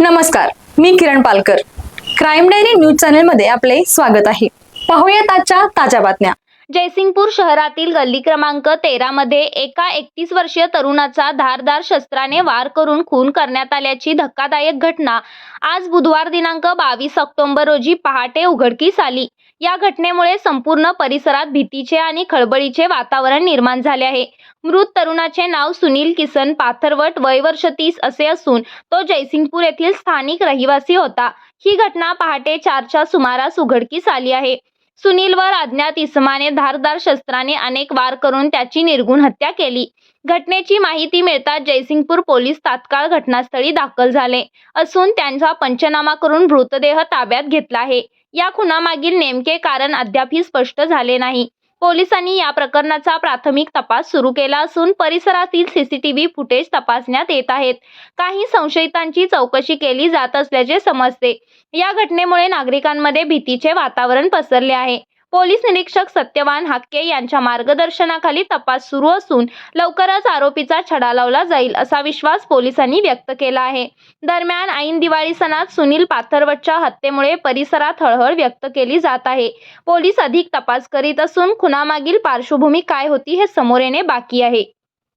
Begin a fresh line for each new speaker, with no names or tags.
नमस्कार मी Kiran Palkar. Crime diary news चॅनलमध्ये आपले स्वागत आहे. पाहूयात आजच्या ताज्या बातम्या.
जयसिंगपूर शहरातील गल्ली क्रमांक तेरा मध्ये एका एकतीस वर्षीय तरुणाचा धारदार शस्त्राने वार करून खून करण्यात आल्याची धक्कादायक घटना आज बुधवार दिनांक बावीस ऑक्टोबर रोजी पहाटे उघडकीस आली. या घटनेमुळे संपूर्ण परिसरात भीतीचे आणि खळबळीचे वातावरण निर्माण झाले आहे. मृत तरुणाचे नाव सुनील किसन पाथरवट वय वर्ष तीस असे असून तो जयसिंगपूर येथील स्थानिक रहिवासी होता. ही घटना पहाटे चारच्या सुमारास उघडकीस आली आहे. सुनीलवर अज्ञात इसमाने धारदार शस्त्राने अनेक वार करून त्याची निर्गुण हत्या केली. घटनेची माहिती मिळताच जयसिंगपूर पोलीस तात्काळ घटनास्थळी दाखल झाले. असून त्यांचा पंचनामा करून मृतदेह ताब्यात घेतला आहे. या खुनामागील नेमके कारण अद्यापही स्पष्ट झाले नाही. पोलिसांनी या प्रकरणाचा प्राथमिक तपास सुरू केला असून परिसरातील सीसीटीव्ही फुटेज तपासण्यात येत आहेत. काही संशयितांची चौकशी केली जात असल्याचे समजते. या घटनेमुळे नागरिकांमध्ये भीतीचे वातावरण पसरले आहे. पोलीस निरीक्षक सत्यवान हक्के यांच्या मार्गदर्शनाखाली तपास सुरू असून लवकरच आरोपीचा छडा लावला जाईल असा विश्वास पोलिसांनी व्यक्त केला आहे. दरम्यान ऐन दिवाळी सणात सुनील पाथरवटच्या हत्येमुळे परिसरात हळहळ व्यक्त केली जात आहे. पोलीस अधिक तपास करीत असून खुनामागील पार्श्वभूमी काय होती हे समोर येणे बाकी आहे.